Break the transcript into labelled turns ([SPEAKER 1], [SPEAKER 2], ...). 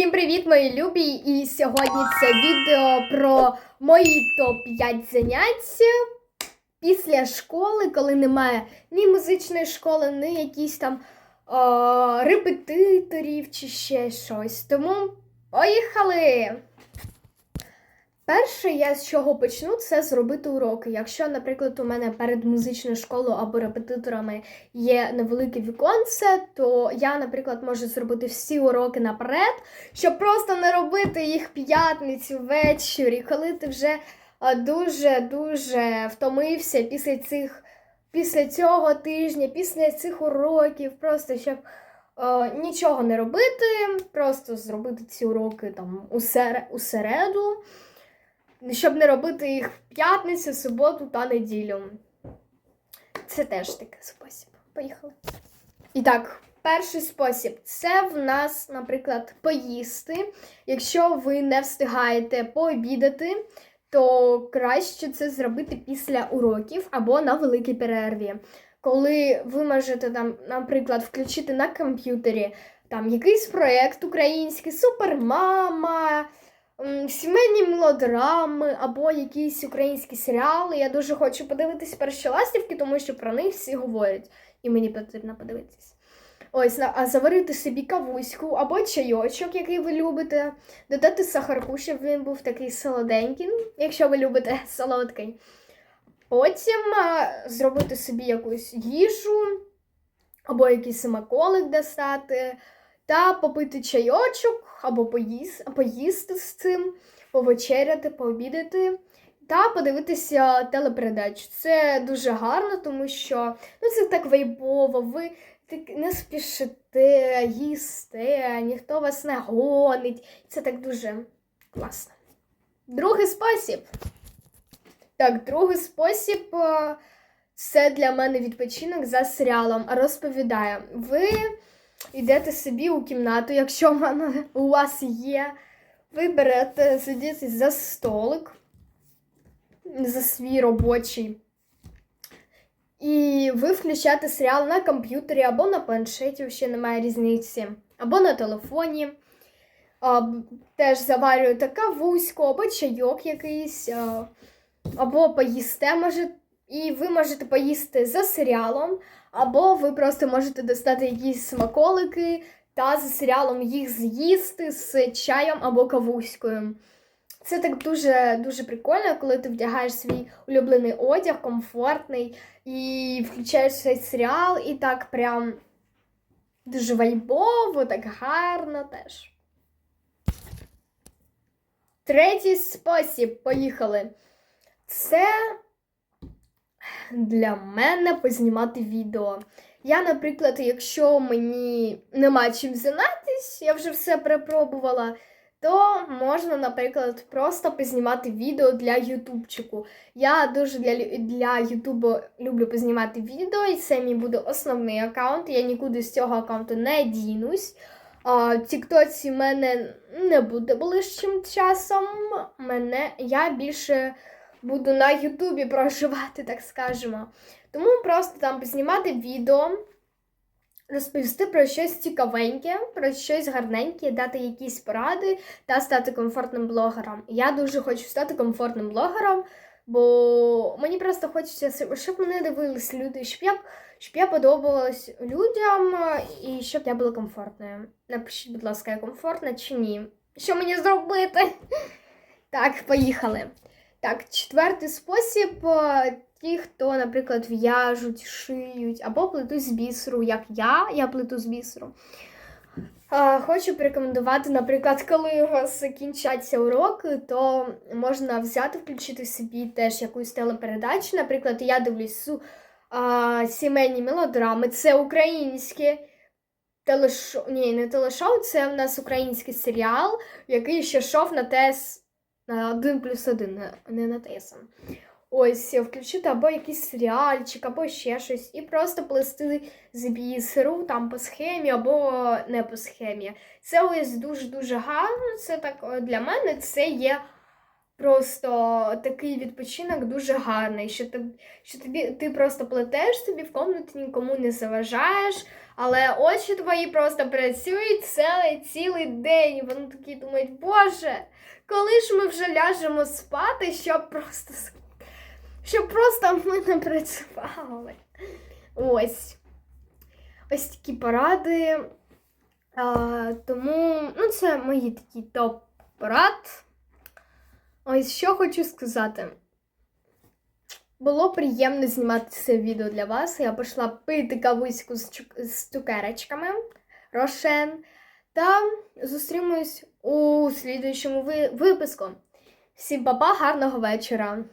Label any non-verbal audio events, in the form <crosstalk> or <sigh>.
[SPEAKER 1] Всім привіт, мої любі! І сьогодні це відео про мої топ-5 занять після школи, коли немає ні музичної школи, ні якісь там о, репетиторів чи ще щось. Тому поїхали! Перше, я з чого почну, це зробити уроки. Якщо, наприклад, у мене перед музичною школою або репетиторами є невелике віконце, то я, наприклад, можу зробити всі уроки наперед, щоб просто не робити їх п'ятницю ввечері, коли ти вже дуже-дуже втомився після цих. Після цього тижня, після цих уроків, просто щоб нічого не робити, просто зробити ці уроки там середу, щоб не робити їх в п'ятницю, суботу та неділю. Це теж такий спосіб. Поїхали. І так, перший спосіб це в нас, наприклад, поїсти. Якщо ви не встигаєте пообідати, то краще це зробити після уроків або на великій перерві. Коли ви можете там, наприклад, включити на комп'ютері там якийсь проєкт український, супермама, сімейні мелодрами або якісь українські серіали. Я дуже хочу подивитись перші ластівки, тому що про них всі говорять, і мені потрібно подивитись. Ось, а заварити собі кавуську або чайочок, який ви любите, додати сахарку, щоб він був такий солоденький, ну, якщо ви любите <laughs> солодкий. Потім зробити собі якусь їжу або якийсь смаколик достати, та попити чайочок, або поїс, поїсти з цим, повечеряти, пообідати. Та подивитися телепередачу. Це дуже гарно, тому що ну, це так вайбово, ви так не спішите, їсте, ніхто вас не гонить. Це так дуже класно. Другий спосіб. Так, другий спосіб е, це для мене відпочинок за серіалом. Розповідаю, ви йдете собі у кімнату, якщо вона у вас є. Ви берете сидіти за столик, за свій робочий. І ви включаєте серіал на комп'ютері або на планшеті, ще немає різниці, або на телефоні. А, теж заварюєте кавуську, або чайок якийсь, а, або поїсте, може, і ви можете поїсти за серіалом, або ви просто можете достати якісь смаколики та за серіалом їх з'їсти з чаєм або кавуською. Це так дуже дуже прикольно, коли ти вдягаєш свій улюблений одяг, комфортний, і включаєш цей серіал, і так прям дуже вайбово, так гарно теж. Третій спосіб, поїхали. Це для мене познімати відео. Я, наприклад, якщо мені нема чим зайнятися, я вже все перепробувала, то можна, наприклад, просто познімати відео для ютубчику. Я дуже для, для Ютубу люблю познімати відео, і це мій буде основний аккаунт. Я нікуди з цього аккаунту не дінусь. А, в Тіктоці мене не буде ближчим часом. Мене я більше буду на Ютубі проживати, так скажемо. Тому просто там познімати відео, розповісти про щось цікавеньке, про щось гарненьке, дати якісь поради та стати комфортним блогером. Я дуже хочу стати комфортним блогером, бо мені просто хочеться, щоб мене дивились люди, щоб я, щоб я подобалась людям і щоб я була комфортною. Напишіть, будь ласка, я комфортна чи ні. Що мені зробити? <laughs> Так, поїхали. Так, четвертий спосіб. е, Ті, хто, наприклад, в'яжуть, шиють або плетуть з бісеру, як я, я плету з бісеру. Е, Хочу порекомендувати, наприклад, коли у вас закінчаться уроки, то можна взяти, включити собі теж якусь телепередачу. Наприклад, я дивлюсь а, сімейні мелодрами. Це українське телешоу. Ні, не телешоу, це в нас український серіал, який ще йшов на ТС на 1 плюс 1, не на ТС. Ось, включити або якийсь серіальчик, або ще щось, і просто плести з бісеру там по схемі або не по схемі. Це ось дуже-дуже гарно. Це так е, для мене це є просто такий відпочинок дуже гарний, що ти, що тобі, ти просто плетеш собі в комнаті, нікому не заважаєш, але очі твої просто працюють цілий цілий день. Вони такі думають, боже, коли ж ми вже ляжемо спати, щоб просто щоб просто ми не працювали. Ось. Ось такі поради. А, тому, ну, це мої такі топ-порад. Ось що хочу сказати. Було приємно знімати це відео для вас. Я пішла пити кавуську з, цукерочками Рошен. Та зустрінемось у слідуючому ви- випуску. Всім па-па, гарного вечора!